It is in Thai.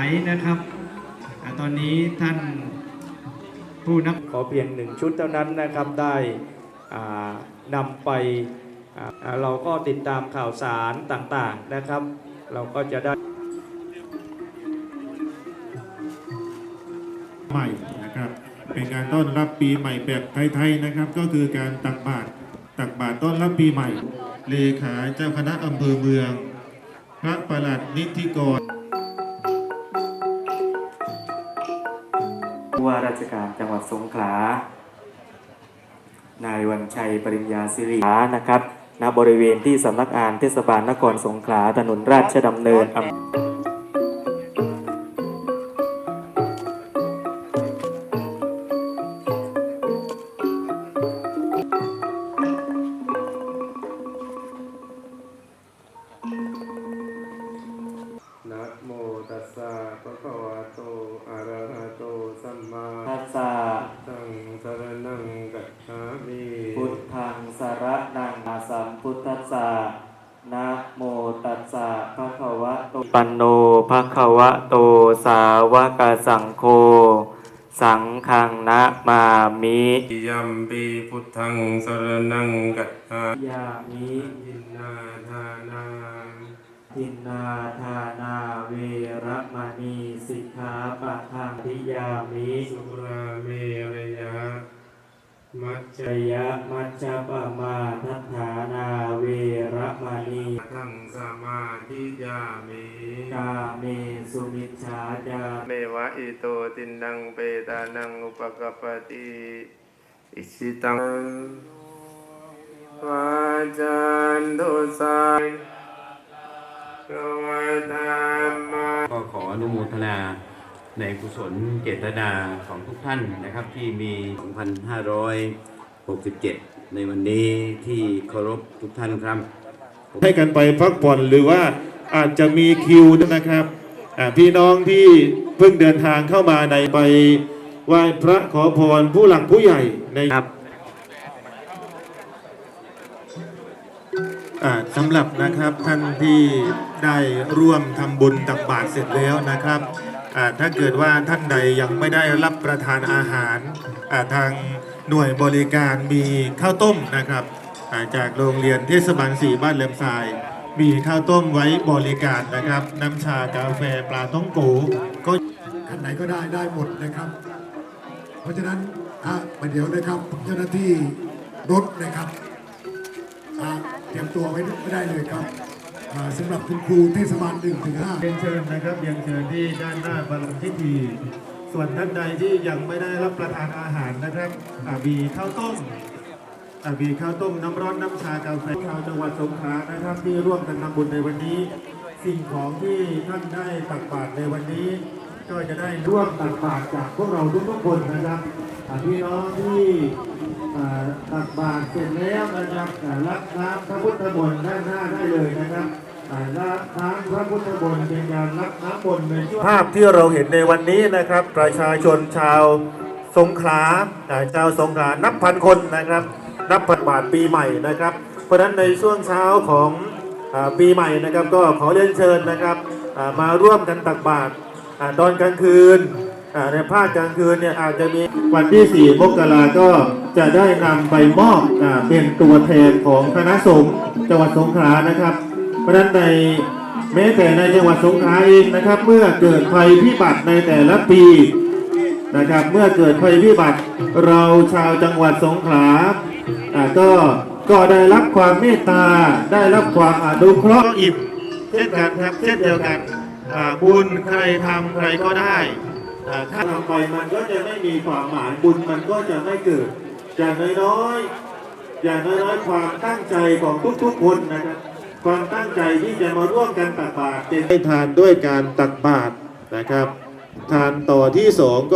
ายนะครับอ่าตอนนี้ท่านผู้นับขอเพียงหนึ่งชุดเท่านั้นนะครับได้อ่านำไปอ่าอ่าเราก็ติดตามข่าวสารต่างๆนะครับ เราก็จะได้ใหม่นะครับเป็นการต้อนรับปีใหม่แบบไทยๆนะครับ ก็คือการตักบาตรตักบาตรต้อนรับปีใหม่ เลขาเจ้าคณะอำเภอเมือง พระประหลัดนิธิกร ผู้ว่าราชการจังหวัดสงขลา นายวันชัยปริญญาสิรินะครับ ณ บริเวณที่สำนักงานเทศบาลนครสงขลา ถนนราชดำเนินอำ สสะภะคะวะโตอะระหะโตสัมมาทัสสะสังสรนังกัจฉามิพุทธังสารนังอาสัมพุทธัสสะนะโมตัสสะภะคะวะโตปันโนภะคะวะโตสาวกสังโฆสังฆังนะมามิยัมปีพุทธังสรนังกัจฉายามิมินนาทานาทินนาทา มิสุราเมรยะ มัจจจยะมัจจปมาทัฏฐานาเวระมณีทังสมาธิยามิกาเมสุมิชฌาจาเมวะอิโตตินังเปตานังอุปกปปติอิชิตังวาจันตุสายกวตามมาก็ขออนุโมทนา ในกุศลเจตนาของทุกท่านนะครับที่มี 2,567 ในวันนี้ที่เคารพทุกท่านครับ ให้กันไปพักผ่อนหรือว่าอาจจะมีคิวนะครับอ่าพี่น้องที่เพิ่งเดินทางเข้ามาในไปไหว้พระขอพรผู้หลักผู้ใหญ่ในครับอ่าสำหรับนะครับท่านที่ได้ร่วมทำบุญตักบาตรเสร็จแล้วนะครับอ่า ถ้าเกิดว่าท่านใดยังไม่ได้รับประทานอาหารทางหน่วยบริการมีข้าวต้มนะครับาจากโรงเรียนเทศบาลสี่บ้านเลมทราย มีข้าวต้มไว้บริการนะครับ น้ำชากาแฟปลาท้องโกก็คันไหนก็ได้ได้หมดนะครับ เพราะฉะนั้นอะปเดี๋ยวนะครับเจ้าหน้าที่รถนะครับเตรียมตัวไว้ไม่ได้เลยครับ สำหรับคุณครูเทศบาลหนึ่งถึงห้าเรียนเชิญนะครับเรียนเชิญที่ด้านหน้าบรมพิธี ส่วนท่านใดที่ยังไม่ได้รับประทานอาหารนะครับอ่ามีข้าวต้มอ่ามีข้าวต้มน้ำร้อนน้ำชากาแฟชาวจังหวัดสงขลานะครับ ที่ร่วมกันทำบุญในวันนี้ สิ่งของที่ท่านได้ตักบาตรในวันนี้ ก็จะได้ร่วมตักบาตรจากพวกเราทุกๆคนนะครับ พี่น้องที่ตักบาตรเสร็จแล้วนะครับรับน้ำพระพุทธมนต์ด้านหน้าได้เลยนะครับรับน้ำพระพุทธมนต์เป็นการรับน้ำมนต์ในช่วงภาพที่เราเห็นในวันนี้นะครับ ประชาชนชาวสงขลาชาวสงขลานับพันคนนะครับ นับพันบาทปีใหม่นะครับ เพราะฉะนั้นในช่วงเช้าของอปีใหม่นะครับ ก็ขอเรียนเชิญนะครับมาร่วมกันตักบาตรตอนกลางคืน ในภาคกลางคืนเนี่ยอาจจะมีวันที่ 4 มกราก็จะได้นำไปมอบอเป็นตัวแทนของคณะสงฆ์จังหวัดสงขลานะครับ เพราะฉะนั้นในแม้แต่ในจังหวัดสงขลาเองนะครับ เมื่อเกิดภัยพิบัติในแต่ละปีนะครับ เมื่อเกิดภัยพิบัติเราชาวจังหวัดสงขลาก็ก็ได้รับความเมตตาได้รับความอนุเคราะห์อิ่มเช่นกันครับเช่นเดียวกันบุญใครทำใครก็ได้ ถ้าทำไปมันก็จะไม่มีความหมายบุญมันก็จะไม่เกิด อย่างน้อยๆอย่างน้อยๆความตั้งใจของทุกๆคนนะครับ ความตั้งใจที่จะมาร่วมกันตักบาตรเป็นให้ทานด้วยการตักบาตรนะครับ ทานต่อที่สองก็